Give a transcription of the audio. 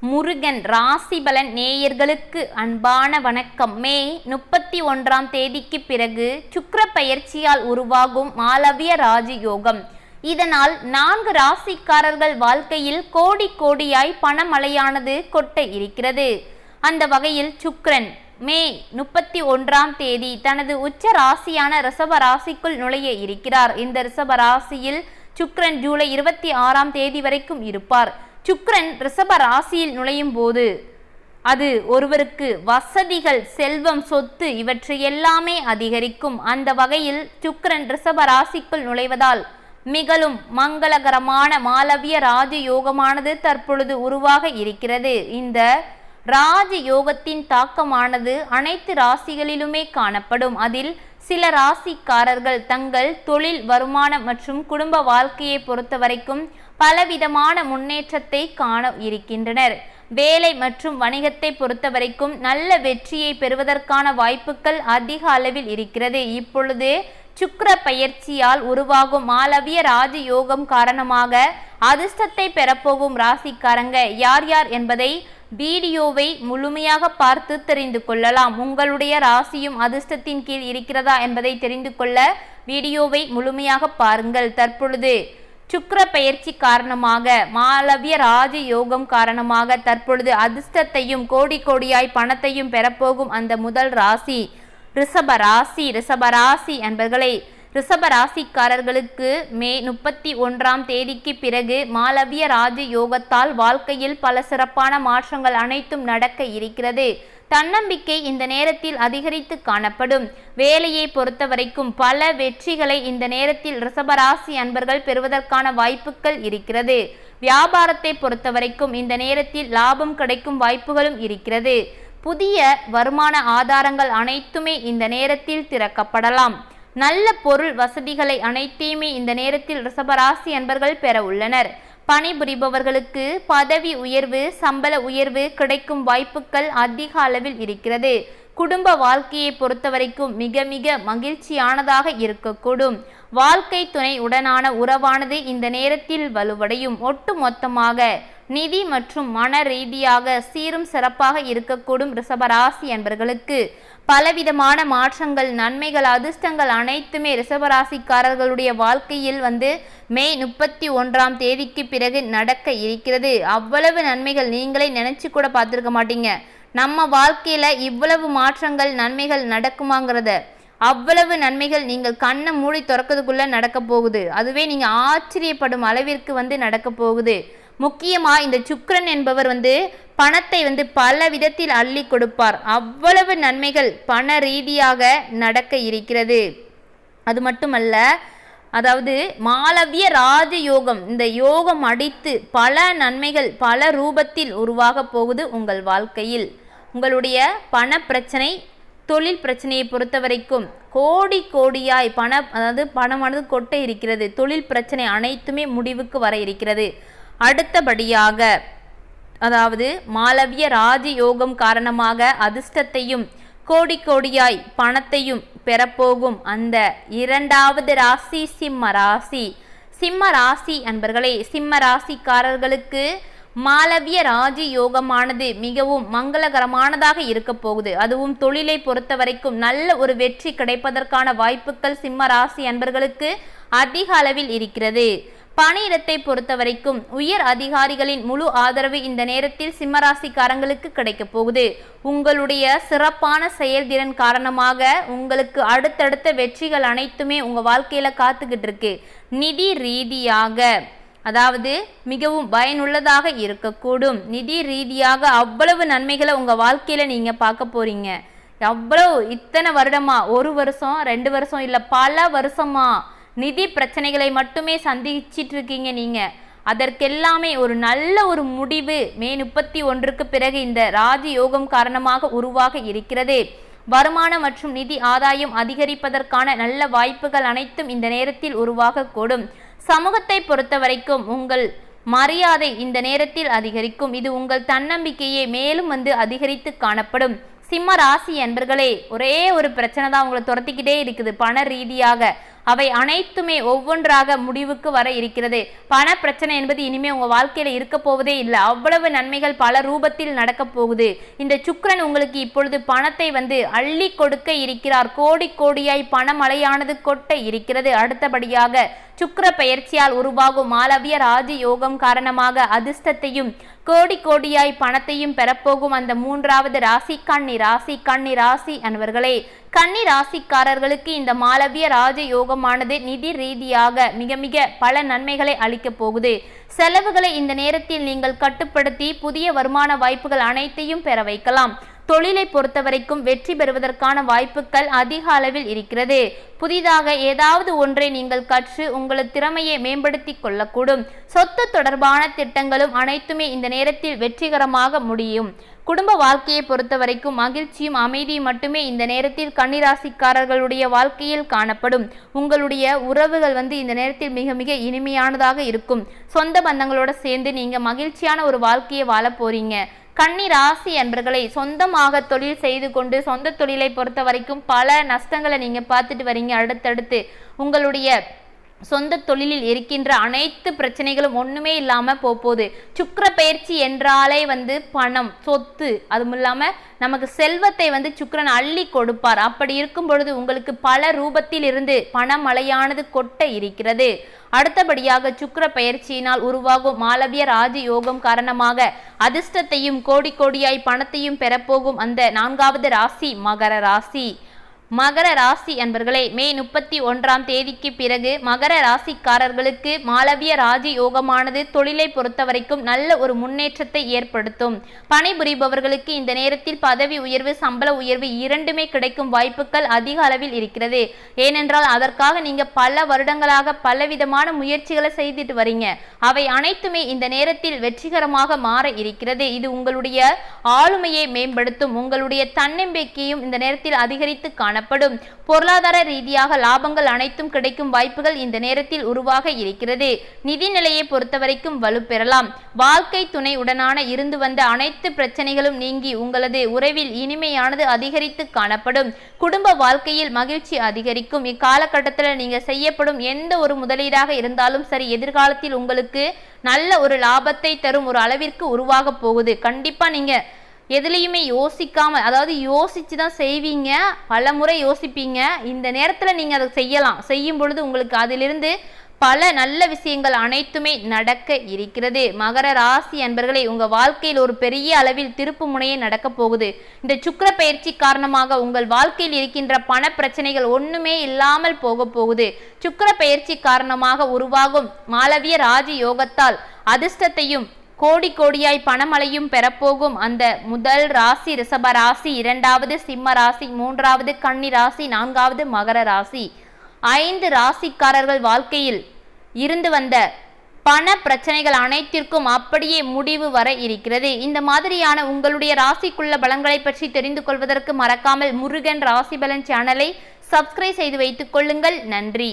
முருகன் ராசிபலன் நேயர்களுக்கு அன்பான வணக்கம். மே முப்பத்தி ஒன்றாம் தேதிக்கு பிறகு சுக்கர பயிற்சியால் உருவாகும் மாலவிய ராஜயோகம். இதனால் நான்கு ராசிக்காரர்கள் வாழ்க்கையில் கோடி கோடியாய் பணமழையானது கொட்ட இருக்கிறது. அந்த வகையில் சுக்ரன் மே முப்பத்தி ஒன்றாம் தேதி தனது உச்ச ராசியான ரிஷப ராசிக்குள் நுழைய இருக்கிறார். இந்த ரிஷப ராசியில் சுக்ரன் ஜூலை இருபத்தி ஆறாம் தேதி வரைக்கும் இருப்பார். சுக்ரன் ரிஷப ராசியில் நுழையும் போது அது ஒருவருக்கு வசதிகள் செல்வம் சொத்து இவற்றை எல்லாமே அதிகரிக்கும். அந்த வகையில் சுக்ரன் ரிஷப ராசிக்குள் நுழைவதால் மிகவும் மங்களகரமான மாலவிய ராஜயோகமானது தற்பொழுது உருவாக இருக்கிறது. இந்த ராஜ யோகத்தின் தாக்கமானது அனைத்து ராசிகளிலுமே காணப்படும். அதில் சில ராசிக்காரர்கள் தங்கள் தொழில் வருமானம் மற்றும் குடும்ப வாழ்க்கையை பொறுத்தவரைக்கும் பலவிதமான முன்னேற்றத்தை காண இருக்கின்றனர். வேலை மற்றும் வணிகத்தை பொறுத்தவரைக்கும் நல்ல வெற்றியை பெறுவதற்கான வாய்ப்புகள் அதிக அளவில் இருக்கிறது. இப்பொழுது சுக்கர பயிற்சியால் உருவாகும் மாலவிய ராஜயோகம் காரணமாக அதிர்ஷ்டத்தை பெறப்போகும் ராசிக்காரங்க யார் யார் என்பதை வீடியோவை முழுமையாக பார்த்து தெரிந்து கொள்ளலாம். உங்களுடைய ராசியும் அதிர்ஷ்டத்தின் கீழ் இருக்கிறதா என்பதை தெரிந்து கொள்ள வீடியோவை முழுமையாக பாருங்கள். தற்பொழுது சுக்கர பெயர்ச்சி காரணமாக மாலவிய ராஜ யோகம் காரணமாக தற்பொழுது அதிர்ஷ்டத்தையும் கோடி கோடியாய் பணத்தையும் பெறப்போகும் அந்த முதல் ராசி ரிஷப ராசி ரிஷப ராசி என்பர்களை ரிஷப ராசிக்காரர்களுக்கு மே முப்பத்தி ஒன்றாம் தேதிக்கு பிறகு மாலவிய ராஜ யோகத்தால் வாழ்க்கையில் பல சிறப்பான மாற்றங்கள் அனைத்தும் நடக்க இருக்கிறது. தன்னம்பிக்கை இந்த நேரத்தில் அதிகரித்து காணப்படும். வேலையை பொறுத்தவரைக்கும் பல வெற்றிகளை இந்த நேரத்தில் ரிஷபராசி அன்பர்கள் பெறுவதற்கான வாய்ப்புகள் இருக்கிறது. வியாபாரத்தை பொறுத்தவரைக்கும் இந்த நேரத்தில் லாபம் கிடைக்கும் வாய்ப்புகளும் இருக்கிறது. புதிய வருமான ஆதாரங்கள் அனைத்துமே இந்த நேரத்தில் திறக்கப்படலாம். நல்ல பொருள் வசதிகளை அனைத்தையுமே இந்த நேரத்தில் ரிஷபராசி அன்பர்கள் பெற உள்ளனர். பணிபுரிபவர்களுக்கு பதவி உயர்வு சம்பள உயர்வு கிடைக்கும் வாய்ப்புகள் அதிக அளவில் இருக்கிறது. குடும்ப வாழ்க்கையை பொறுத்தவரைக்கும் மிக மிக மகிழ்ச்சியானதாக இருக்கக்கூடும். வாழ்க்கை துணை உடனான உறவானது இந்த நேரத்தில் வலுவடையும். ஒட்டு மொத்தமாக நிதி மற்றும் மன ரீதியாக சீரும் சிறப்பாக இருக்கக்கூடும் ரிஷபராசி என்பர்களுக்கு பலவிதமான மாற்றங்கள் நன்மைகள் அதிர்ஷ்டங்கள் அனைத்துமே ரிஷபராசிக்காரர்களுடைய வாழ்க்கையில் வந்து மே முப்பத்தி ஒன்றாம் தேதிக்கு பிறகு நடக்க இருக்கிறது. அவ்வளவு நன்மைகள் நீங்களே நினைச்சு கூட பார்த்துருக்க மாட்டீங்க. நம்ம வாழ்க்கையில் இவ்வளவு மாற்றங்கள் நன்மைகள் நடக்குமாங்கிறத. அவ்வளவு நன்மைகள் நீங்கள் கண்ணை மூடி திறக்கிறதுக்குள்ளே நடக்க போகுது. அதுவே நீங்கள் ஆச்சரியப்படும் அளவிற்கு வந்து நடக்க போகுது. முக்கியமாக இந்த சுக்ரன் என்பவர் வந்து பணத்தை வந்து பல விதத்தில் அள்ளி கொடுப்பார். அவ்வளவு நன்மைகள் பண ரீதியாக நடக்க இருக்கிறது. அது மட்டுமல்ல அதாவது மாலவிய ராஜ யோகம் இந்த யோகம் அடித்து பல நன்மைகள் பல ரூபத்தில் உருவாக போகுது உங்கள் வாழ்க்கையில். உங்களுடைய பண பிரச்சனை தொழில் பிரச்சனையை பொறுத்த வரைக்கும் கோடி கோடியாய் பண அதாவது பணமானது கொட்ட இருக்கிறது. தொழில் பிரச்சனை அனைத்துமே முடிவுக்கு வர இருக்கிறது. அடுத்தபடியாக அதாவது மாலவிய ராஜயோகம் காரணமாக அதிர்ஷ்டத்தையும் கோடி கோடியாய் பணத்தையும் பெறப்போகும் அந்த இரண்டாவது ராசி சிம்ம ராசி. சிம்ம ராசி அன்பர்களே சிம்ம ராசிக்காரர்களுக்கு மாலவிய ராஜி யோகமானது மிகவும் மங்களகரமானதாக இருக்க போகுது. அதுவும் தொழிலை பொறுத்த வரைக்கும் நல்ல ஒரு வெற்றி கிடைப்பதற்கான வாய்ப்புகள் சிம்ம ராசி அன்பர்களுக்கு அதிக அளவில் இருக்கிறது. பணியிடத்தை பொறுத்த வரைக்கும் உயர் அதிகாரிகளின் முழு ஆதரவு இந்த நேரத்தில் சிம்மராசிக்காரங்களுக்கு கிடைக்க போகுது. உங்களுடைய சிறப்பான செயல்திறன் காரணமாக உங்களுக்கு அடுத்தடுத்த வெற்றிகள் அனைத்துமே உங்க வாழ்க்கையில காத்துக்கிட்டு இருக்கு. நிதி ரீதியாக அதாவது மிகவும் பயனுள்ளதாக இருக்கக்கூடும். நிதி ரீதியாக அவ்வளவு நன்மைகளை உங்க வாழ்க்கையில நீங்க பார்க்க போறீங்க. அவ்வளவு இத்தனை வருடமா ஒரு வருஷம் ரெண்டு வருஷம் இல்லை பல வருஷமா நிதி பிரச்சனைகளை மட்டுமே சந்திச்சிட்டு இருக்கீங்க அதற்கெல்லாமே ஒரு நல்ல ஒரு முடிவு மே முப்பத்தி ஒன்றுக்கு பிறகு இந்த ராஜயோகம் காரணமாக உருவாக இருக்கிறது. வருமானம் மற்றும் நிதி ஆதாயம் அதிகரிப்பதற்கான நல்ல வாய்ப்புகள் அனைத்தும் இந்த நேரத்தில் உருவாகக்கூடும். சமூகத்தை பொறுத்த வரைக்கும் உங்கள் மரியாதை இந்த நேரத்தில் அதிகரிக்கும். இது உங்கள் தன்னம்பிக்கையை மேலும் வந்து அதிகரித்து காணப்படும். சிம்ம ராசி என்பர்களே ஒரே ஒரு பிரச்சனை தான் உங்களை துரத்திக்கிட்டே இருக்குது. பண ரீதியாக அவை அனைத்துமே ஒவ்வொன்றாக முடிவுக்கு வர இருக்கிறது. பண பிரச்சனை என்பது இனிமே உங்க வாழ்க்கையில இருக்க போவதே இல்லை. அவ்வளவு நன்மைகள் பல ரூபத்தில் நடக்க போகுது. இந்த சுக்கரன் உங்களுக்கு இப்பொழுது பணத்தை வந்து அள்ளி கொடுக்க இருக்கிறார். கோடி கோடியாய் பணமழையானது கொட்ட இருக்கிறது. அடுத்தபடியாக சுக்கர பெயர்ச்சியால் உருவாகும் மாலவிய ராஜ யோகம் காரணமாக அதிர்ஷ்டத்தையும் கோடி கோடியாய் பணத்தையும் பெறப்போகும் அந்த மூன்றாவது ராசி கண்ணி ராசி கண்ணி ராசி அன்பர்களே கன்னி ராசிக்காரர்களுக்கு இந்த மாலவிய ராஜ யோகமானது நிதி ரீதியாக மிக மிக பல நன்மைகளை அளிக்கப் போகுது. செலவுகளை இந்த நேரத்தில் நீங்கள் கட்டுப்படுத்தி புதிய வருமான வாய்ப்புகள் அனைத்தையும் பெற வைக்கலாம். தொழிலை பொறுத்தவரைக்கும் வெற்றி பெறுவதற்கான வாய்ப்புகள் அதிக அளவில் இருக்கிறது. புதிதாக ஏதாவது ஒன்றை நீங்கள் கற்று உங்களது திறமையை மேம்படுத்தி கொள்ளக்கூடும். சொத்து தொடர்பான திட்டங்களும் அனைத்துமே இந்த நேரத்தில் வெற்றிகரமாக முடியும். குடும்ப வாழ்க்கையை பொறுத்தவரைக்கும் மகிழ்ச்சியும் அமைதியும் மட்டுமே இந்த நேரத்தில் கன்னிராசிக்காரர்களுடைய வாழ்க்கையில் காணப்படும். உங்களுடைய உறவுகள் வந்து இந்த நேரத்தில் மிக மிக இனிமையானதாக இருக்கும். சொந்த பந்தங்களோட சேர்ந்து நீங்கள் மகிழ்ச்சியான ஒரு வாழ்க்கையை வாழ போறீங்க. கன்னி ராசி அன்பர்களை சொந்தமாக தொழில் செய்து கொண்டு சொந்த தொழிலை பொறுத்த வரைக்கும் பல நஷ்டங்களை நீங்கள் பார்த்துட்டு வரீங்க. அடுத்தடுத்து உங்களுடைய சொந்த தொழிலில் இருக்கின்ற அனைத்து பிரச்சனைகளும் ஒண்ணுமே இல்லாம போகுது சுக்கர பயிற்சி என்றாலே வந்து பணம் சொத்து. அதுவும் இல்லாம நமக்கு செல்வத்தை வந்து சுக்கரன் அள்ளி கொடுப்பார். அப்படி இருக்கும் பொழுது உங்களுக்கு பல ரூபத்தில் இருந்து பணமழையானது கொட்ட இருக்கிறது. அடுத்தபடியாக சுக்கர பயிற்சியினால் உருவாகும் மாலவிய ராஜ யோகம் காரணமாக அதிர்ஷ்டத்தையும் கோடி கோடியாய் பணத்தையும் பெறப்போகும் அந்த நான்காவது ராசி மகர ராசி. மகர ராசி அன்பர்களே மே முப்பத்தி ஒன்றாம் தேதிக்கு பிறகு மகர ராசிக்காரர்களுக்கு மாளவிய ராஜி யோகமானது தொழிலை பொறுத்தவரைக்கும் நல்ல ஒரு முன்னேற்றத்தை ஏற்படுத்தும். பணிபுரிபவர்களுக்கு இந்த நேரத்தில் பதவி உயர்வு சம்பள உயர்வு இரண்டுமே கிடைக்கும் வாய்ப்புகள் அதிக அளவில் இருக்கிறது. ஏனென்றால் அதற்காக நீங்க பல வருடங்களாக பலவிதமான முயற்சிகளை செய்துட்டு வரீங்க. அவை அனைத்துமே இந்த நேரத்தில் வெற்றிகரமாக மாற இருக்கிறது. இது உங்களுடைய ஆளுமையை மேம்படுத்தும். உங்களுடைய தன்னம்பிக்கையும் இந்த நேரத்தில் அதிகரித்து காண காணப்படும். பொருளாதார ரீதியாக லாபங்கள் அனைத்தும் கிடைக்கும் வாய்ப்புகள் இந்த நேரத்தில் உருவாக இருக்கிறது. நிதி நிலையை பொறுத்தவரைக்கும் வலுப்பெறலாம் வாழ்க்கை துணை உடனான இருந்து வந்த அனைத்து பிரச்சனைகளும் நீங்கி உங்களது உறவில் இனிமையானது அதிகரித்து காணப்படும். குடும்ப வாழ்க்கையில் மகிழ்ச்சி அதிகரிக்கும். இக்காலகட்டத்தில் நீங்க செய்யப்படும் எந்த ஒரு முதலீடாக இருந்தாலும் சரி எதிர்காலத்தில் உங்களுக்கு நல்ல ஒரு லாபத்தை தரும் ஒரு அளவிற்கு உருவாக போகுது. கண்டிப்பா நீங்க எதுலேயுமே யோசிக்காமல் அதாவது யோசித்து தான் செய்வீங்க பல முறை யோசிப்பீங்க. இந்த நேரத்தில் நீங்கள் அதை செய்யலாம். செய்யும் பொழுது உங்களுக்கு அதிலிருந்து பல நல்ல விஷயங்கள் அனைத்துமே நடக்க இருக்கிறது. மகர ராசி அன்பர்களை உங்கள் வாழ்க்கையில் ஒரு பெரிய அளவில் திருப்பு முனையே நடக்க போகுது. இந்த சுக்கர பயிற்சி காரணமாக உங்கள் வாழ்க்கையில் இருக்கின்ற பண பிரச்சனைகள் ஒன்றுமே இல்லாமல் போக போகுது. சுக்கர பயிற்சி காரணமாக உருவாகும் மாலவிய ராஜ யோகத்தால் அதிர்ஷ்டத்தையும் கோடி கோடியாய் பணமழையும் பெறப்போகும் அந்த முதல் ராசி ரிஷப ராசி இரண்டாவது சிம்ம ராசி மூன்றாவது கன்னி ராசி நான்காவது மகர ராசி. ஐந்து ராசிக்காரர்கள் வாழ்க்கையில் இருந்து வந்த பண பிரச்சனைகள் அனைத்திற்கும் அப்படியே முடிவு வர இருக்கிறது. இந்த மாதிரியான உங்களுடைய ராசிக்குள்ள பலன்களை பற்றி தெரிந்து கொள்வதற்கு மறக்காமல் முருகன் ராசி பலன் சேனலை சப்ஸ்கிரைப் செய்து வைத்துக் கொள்ளுங்கள். நன்றி.